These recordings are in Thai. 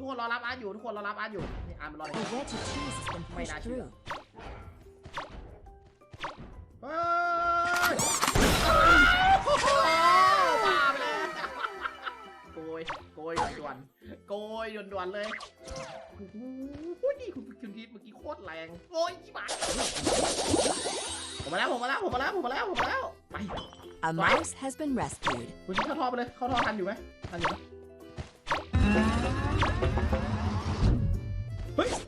ทุกคนรอรับอาร์ตอยู่ทุกคนรอรับอาร์ตอยู่นี่อาร์ตมันรอเลย A wedge of cheese has been May pushed not you. through. เฮ้ยโอ้โหบ้าไปแล้วโกยโกยด่วนๆโกยด่วนๆเลยโอ้โหนี่คุณคุณพีทเมื่อกี้โคตรแรงโอ้ยจิบายผมมาแล้วผมมาแล้วผมมาแล้วผมมาแล้วผมมาแล้วไป A mouse has been rescued. คุณเข้าท่อไปเลยเข้าท่อทันอยู่ไหมทันอยู่ไหมเฮ้ย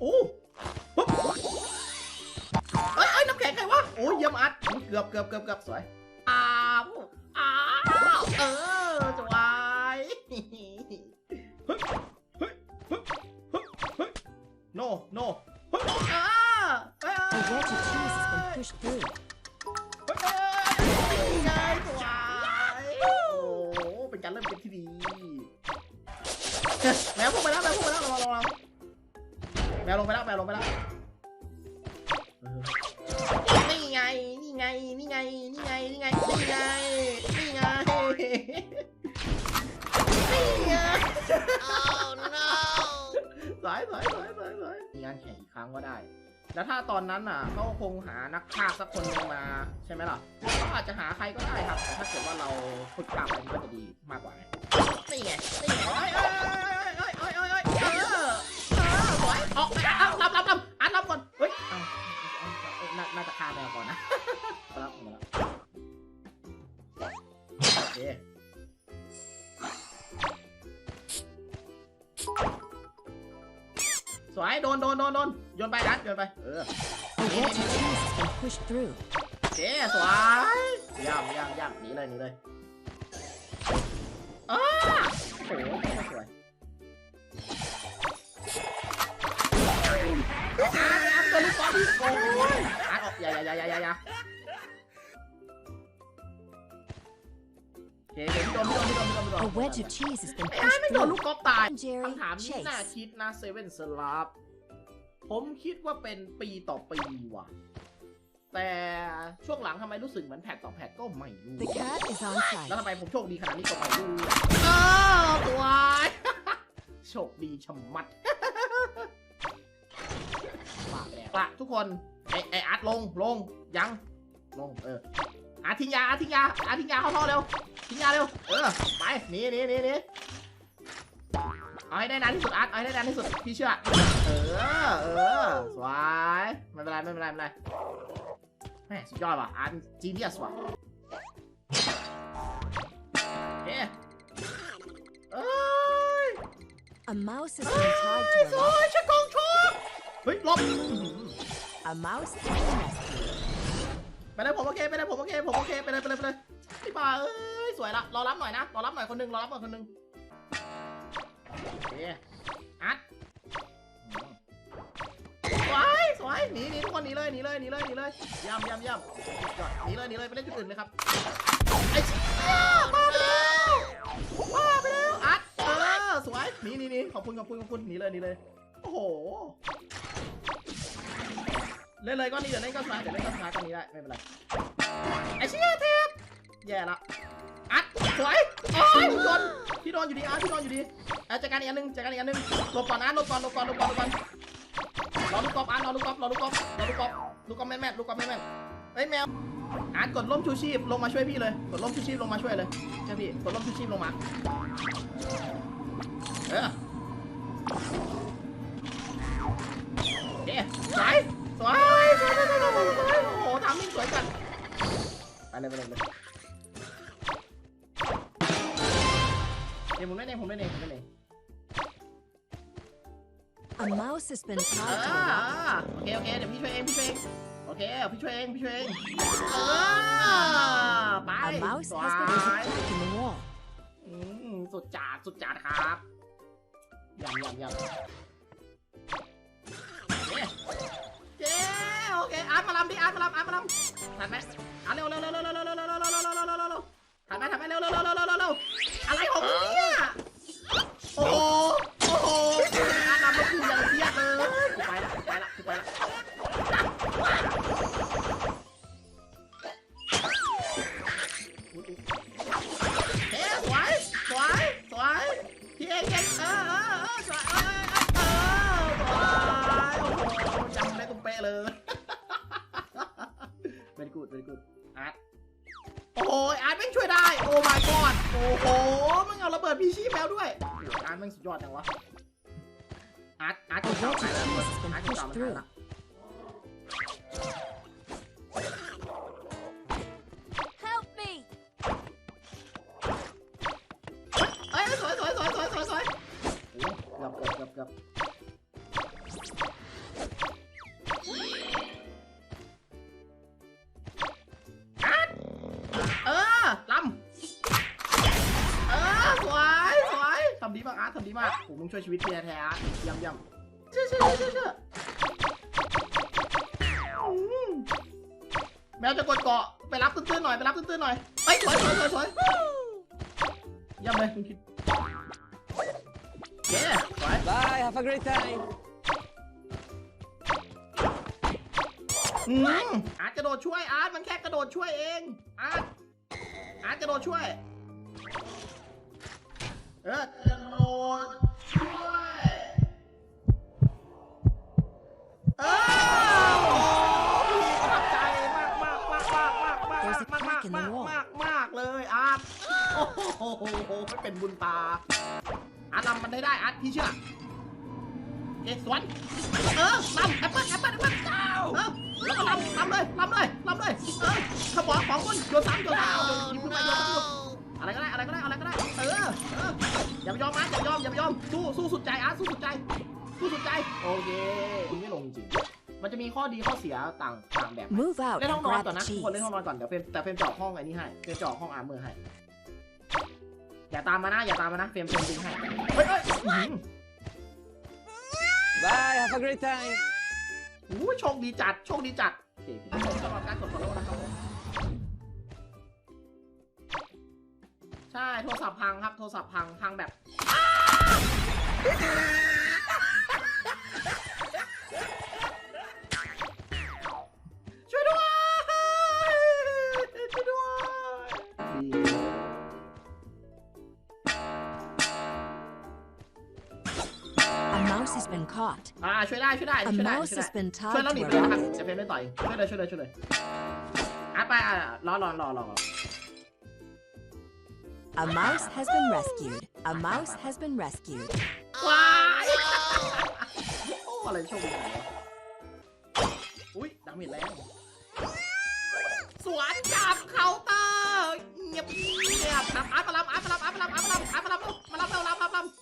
โอ้ปุ๊บเอ้ยเอ้ยน้ำแข็งใครวะโอ้ยเยี่ยมอัดเกือบเกือบเกือบเกือบสวยอ้าวอ้าวเออสวยเฮ้ยเฮ้ยเฮ้ยเฮ้ยเฮ้ย no no เฮ้ยอ่าเอ้ย A wedge of cheese has been pushed through. เฮ้ยไงสวยโอ้โหเป็นการเริ่มเกมที่ดีแมวพุ่งไปแล้วแมวพุ่งไปแล้วระวังระวัง แมวลงไปแล้วแมวลงไปแล้วเออนี่ไงนี่ไงนี่ไงนี่ไงนี่ไงนี่ไงนี่ไงนี่ไง oh no สายสายสายสายสายมีงานแข่งอีกครั้งก็ได้ แล้วถ้าตอนนั้นอะเขาคงหานักพากย์สักคนหนึงมาใช่ไหมล่ะเขาอาจจะหาใครก็ได้ครับแต่ถ้าเกิดว่าเราฝึกพากย์ไปมันก็จะดีมากกว่าไงนี่ไงนี่ไง ออกไปเอารับรับรับอ่านรับก่อน เฮ้ยเอาน่าน่าจะฆ่าแมวก่อนนะมาแล้วมาแล้วโอเคสวยโดนโดนโดนโดนโยนไปนัดโยนไปเออเจ๊สวยย่ำย่ำย่ำหนีเลยหนีเลยอ้าโอ้โหสวย อาร์ตอาร์ตตัวลูกบอลโอ้ยอาร์ตออกอย่าอย่าอย่าอย่าอย่าโอเคเดี๋ยวพี่โดนพี่โดนพี่โดนพี่โดนพี่โดน A wedge of cheese has been ไอ้อาร์ต pushed ไม่โดน through. ลูกกอล์ฟตาย Jerry, คำถามที่น่า chase. คิดนะเซเว่นสลับผมคิดว่าเป็นปีต่อปีว่ะ แต่ช่วงหลังทำไมรู้สึกเหมือนแพทต่อแพทก็ไม่รู้ The cat is on แล้ว site. ทำไมผมโชคดีขนาดนี้ก็ไม่รู้ออตัวโชคดีชะมัด ล้วละทุกคนไอไออาร์ตลงลงยังลงเอออาร์ตทิ้งยาอาร์ตทิ้งยาอาร์ตทิ้งยาเข้าท่อเร็วทิ้งยาเร็วเออไปหนีหนีหนีหนีเอาให้ได้นานที่สุดอาร์ตเอาให้ได้นานที่สุดพี่เชื่อเออเออสวยไม่เป็นไรไม่เป็นไรไม่เป็นไรแม่สุดยอดว่ะอาร์ตจีเนียสว่ะเอ๊ะเอ้ย A mouse has เอ้ been ย tied ส to a ว เฮ้ยหลบ A mouse has been rescued. ไปเลยผมโอเคไปเลยผมโอเคผมโอเคไปเลยไปเลยไปเลยไอ้บ้าเอ้ยสวยละรอรับหน่อยนะรอรับหน่อยคนหนึงรอรับหน่อยคนหนึงโอเคอัดสวยสวยหนีหนีทุกคนหนีเลยหนีเลยหนีเลยหนีเลยย่ำย่ำย่ำจอดหนีเลยหนีเลยไปเล่นจุดอื่นเลยครับไอ้เชี่ยมาไปแล้วมาไปแล้วอัดเออสวยหนีหนีหนีขอบคุณขอบคุณขอบคุณหนีเลยหนีเลยโอ้โห เล่นเลยก็หนี่เดี๋ยวเล่นก็ช้าเดี๋ยวเล่นก็ช้าก็หนี้ได้ไม่เป็นไรไอ้เชี่ยเทปแย่ละอัดสวยโอ้ยโดนพี่โดนอยู่ดีอาร์พี่โดนอยู่ดีเอาจัดการอีกอันหนึงจัดการอีกอันหนึงหลบก่อนนะหลบก่อนหลบก่อนหลบก่อนหลบก่อนรอลูกกอล์ฟอาร์ตรอลูกกอล์ฟรอลูกกอล์ฟรอลูกกอล์ฟลูกกอล์ฟแม่แม่ลูกกอล์ฟแม่แม่เฮ้ยแมวอาร์ตกดร่มชูชีพลงมาช่วยพี่เลยกดร่มชูชีพลงมาช่วยเลยใช่พี่กดร่มชูชีพลงมาเออ สวยจัดไปเลยไปเลยไปเลยเดี๋ยวผมเล่นเองผมเล่นเองผมเล่นเอง A mouse has been เอ tied to อ a log. โอเคโอเคเดี๋ยวพี่ช่วยเองพี่ช่วยเองโอเคพี่ช่วยเองพี่ช่วยเองเออไป A mouse สว has been there's a ย crack in the wall. อืมสุดจัดสุดจัดครับยำยำยำำดิอาร์ตมาลำอาร์ตมาลำทันไหมอาร์ตเร็วเร็วเร็วเร็วเร็วเร็วเร็วเร็วเร็วเร็วเร็วเร็วเร็วเร็วเร็วทันไหมทันไหมเร็วเร็วเร็วเร็วเร็วเร็วเร็วอะไรของมึงเนี่ย very good very good อาร์ตโอ้ยอาร์ตแม่งช่วยได้ โอ้ my god โอ้โหมันเอาระเบิดพีชีพแล้วด้วยอาร์ตแม่งสุดยอดจังวะอาร์ตอาร์ตกูเข้าไปอาร์ตกูเข้าไปำดีมากอาร์ตทำดีมากโอ้โหมึงช่วยชีวิตพี่แท้ๆอาร์ตเยี่ยมเยี่ยมเชื่อเชื่อเชื่อเชื่ออืมแมวจะกดเกาะไปรับตื้นๆหน่อยไปรับตื้นๆหน่อยเอ้ยสวยสวยสวยสวยเยี่ยมเลยคุณคิดเย้สวย Bye, have a great time. อืมอาร์ตกระโดดช่วยอาร์ตมันแค่กระโดดช่วยเองอาร์ตอาร์ตกระโดดช่วย เออกระโดดช่วยเออโอ้โหพี่ประทับใจมากมากมากมากมากมากมากมากมากมากมากเลยอาร์ตโอ้โหไม่เป็นบุญตาอาร์ตทำมันได้ได้อาร์ตพี่เชื่อเอ๊ะสวนเออลำแอปเปิ้ลแอปเปิ้ลแอปเปิ้ลเออแล้วก็ลำลำเลยลำเลยลำเลยเออขบวนของคนโยนซ้ำโยนซ้ำโยนขึ้นมาโยนซ้ำโยนอะไรก็ได้อะไรก็ได้อะไรก็ได้ ออย่าไปยอมนะอย่าไปยอมอย่าไปยอมสู้สู้สุดใจอาร์ตสู้สุดใจสู้สุดใจโอเคคุณไม่ลงจริงมันจะมีข้อดีข้อเสียต่างต่างแบบ Move out เล่นห้อ and งนอน grab ก่อน the นะทุกคนเล่นห้อง cheese. นอนก่อนเดี๋ยวเฟรมแต่เฟรมเจาะห้องไอ้นี่ให้เฟรมเจาะห้องอาร์มเมอร์ให้อย่าตามมานะอย่าตามมานะเฟรมเฟรมดึงให้เฮ้ยเฮ้ยอื้อหือ Bye, have a great time. โอ้ยโชคดีจัดโชคดีจัดโอเคขอบคุณสำหรับการกด follow นะครับ ใช่โทรศัพท์พังครับ โทรศัพท์พังพังแบบ ช่วยด้วยช่วยด้วย A mouse has been caught. อ่าช่วยได้ช่วยได้ A ช่วยได้ mouse ช่วยได้ has been ช่วย tied แล้วหนี to ไปเลย a นะครับ rabbit. จะเป็นไม่ต่อยช่วยเลยช่วยเลยช่วยเลยอะไปอะรอรอรอรอ A mouse has been rescued. A mouse has been rescued. ว้ายโอ้อะไรโชคดีจังวะอุ้ยดาเมจแรงสวนจับเคาน์เตอร์เงียบเงียบอาร์ตมาลำอาร์ตมาลำอาร์ตมาลำอาร์ตมาลำอาร์ตมาลำมาลำเร็วลำลำลำ